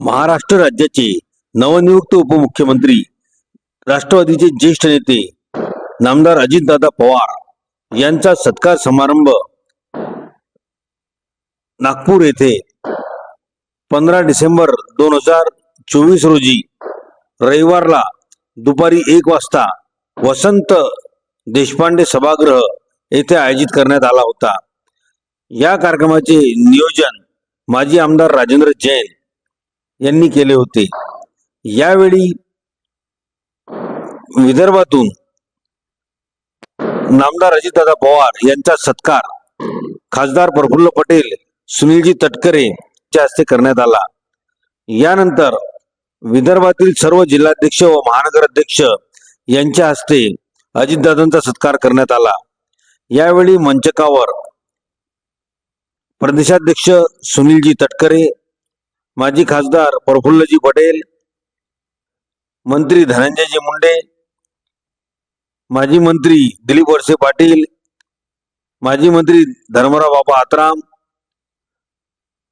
महाराष्ट्र राज्याचे नवनियुक्त उपमुख्यमंत्री राष्ट्रवादीचे ज्येष्ठ नेते नामदार अजितदादा पवार यांचा सत्कार समारंभ नागपूर येथे पंधरा डिसेंबर दोन हजार चोवीस रोजी रविवारला दुपारी एक वाजता वसंत देशपांडे सभागृह येथे आयोजित करण्यात आला होता. या कार्यक्रमाचे नियोजन माजी आमदार राजेंद्र जैन यांनी केले होते. यावेळी विदर्भातून नामदार अजितदादा पवार यांचा सत्कार खासदार प्रफुल्ल पटेल सुनीलजी तटकरे यांच्या हस्ते करण्यात आला. यानंतर विदर्भातील सर्व जिल्हाध्यक्ष व महानगर अध्यक्ष यांच्या हस्ते अजितदादांचा सत्कार करण्यात आला. यावेळी मंचकावर प्रदेशाध्यक्ष सुनीलजी तटकरे माजी खासदार प्रफुल्लजी पटेल मंत्री धनंजयजी मुंडे माजी मंत्री दिलीप वळसे पाटील माजी मंत्री धर्मराव बाबा आत्राम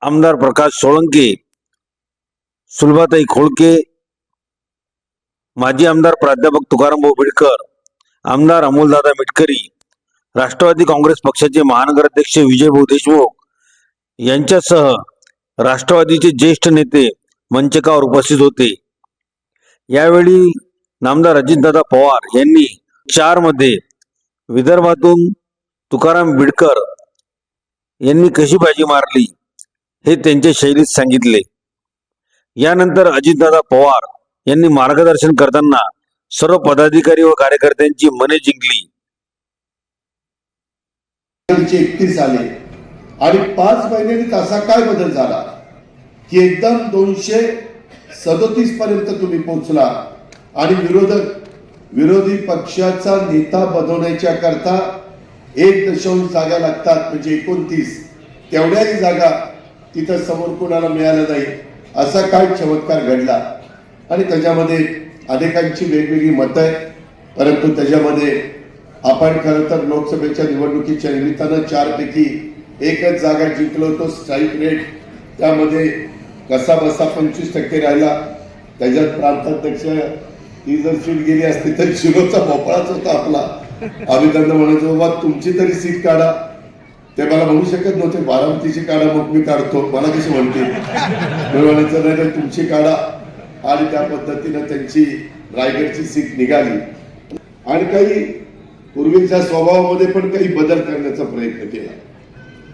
आमदार प्रकाश सोळंके सुलभाताई खोळके माजी आमदार प्राध्यापक तुकाराम भाऊ बिडकर आमदार अमोलदादा मिटकरी राष्ट्रवादी काँग्रेस पक्षाचे महानगर अध्यक्ष विजयभाऊ देशमुख यांच्यासह राष्ट्रवादीचे ज्येष्ठ नेते मंचकावर उपस्थित होते. यावेळी नामदार अजितदादा पवार यांनी चारमध्ये विदर्भातून तुकाराम बिडकर यांनी कशी बाजी मारली हे त्यांच्या शैलीत सांगितले. यानंतर अजितदादा पवार यांनी मार्गदर्शन करताना सर्व पदाधिकारी व कार्यकर्त्यांची मने जिंकली. एकतीस आले आणि पाच महिन्यांनी तसा काय बदल झाला? की एकदम दोनशे सदोतीस पर्यंत तुम्ही पोहोचला. आणि विरोधक विरोधी पक्षाचा नेता बनवण्याच्या करता एक दशांश जागा लागतात म्हणजे एकोणतीस. तेवढ्याही जागा तिथं समोर कोणाला मिळालं नाही असा काय चमत्कार घडला? आणि त्याच्यामध्ये अनेकांची वेगवेगळी मतं आहेत. परंतु त्याच्यामध्ये आपण खरं तर लोकसभेच्या निवडणुकीच्या निमित्तानं चारपैकी एकच जागा जिंकलो होतो स्ट्राईक रेट त्यामध्ये कसा बसा पंचवीस टक्के राहिला. त्याच्यात प्रांताध्यक्ष ती जर सीट गेली असती तर शिरोचा भोपळाच होता आपला. आम्ही त्यांना म्हणायचो बाबा तुमची तरी सीट काढा. ते मला म्हणू शकत नव्हते बारामतीची काढा मग मी काढतो. मला कशी म्हणते मी म्हणायचं नाही तर तुमची काढा. आणि त्या पद्धतीनं त्यांची रायगडची सीट निघाली. आणि काही पूर्वीच्या स्वभावामध्ये पण काही बदल करण्याचा प्रयत्न केला.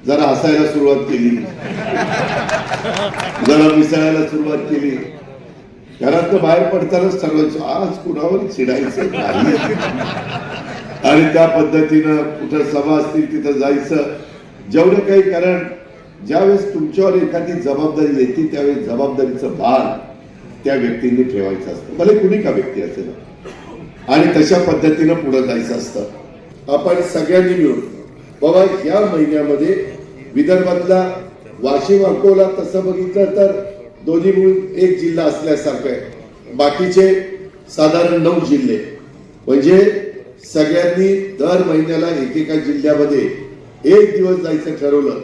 जरा हसायला सुरुवात केली. जरा मिसळायला सुरुवात केली. घरात बाहेर पडतानाच ठरवायचो आज कुणावर चिडायचं नाही. आणि त्या पद्धतीनं कुठं सभा असतील तिथं जायचं. जेवढं काही कारण ज्यावेळेस तुमच्यावर एखादी जबाबदारी येते त्यावेळेस जबाबदारीचं भार त्या व्यक्तींनी ठेवायचं असतं. भले कुणी का व्यक्ती असेल. आणि तशा पद्धतीनं पुढे जायचं असतं. आपण सगळ्यांनी मिळून बाबा या महिन्यामध्ये विदर्भातला वाशिम अकोला तसं बघितलं तर दोन्ही मिळून एक जिल्हा असल्यासारखं आहे. बाकीचे साधारण नऊ जिल्हे. म्हणजे सगळ्यांनी दर महिन्याला एकेका जिल्ह्यामध्ये एक दिवस जायचं ठरवलं.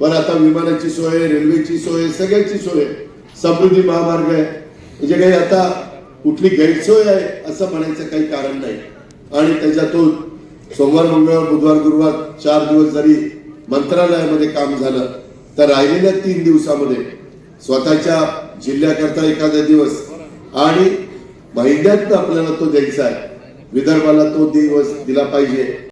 पण आता विमानाची सोय आहे, रेल्वेची सोय सगळ्यांची सोय. समृद्धी महामार्ग आहे. म्हणजे काही आता कुठली गैरसोय आहे असं म्हणायचं काही कारण नाही. आणि त्याच्यातून सोमवार मंगळवार बुधवार गुरुवार चार दिवस जरी मंत्रालयामध्ये काम झालं तर राहिलेल्या तीन दिवसामध्ये स्वतःच्या जिल्ह्याकरता एखादा दिवस आणि महिन्यात आपल्याला तो द्यायचा आहे. विदर्भाला तो दिवस दिला पाहिजे.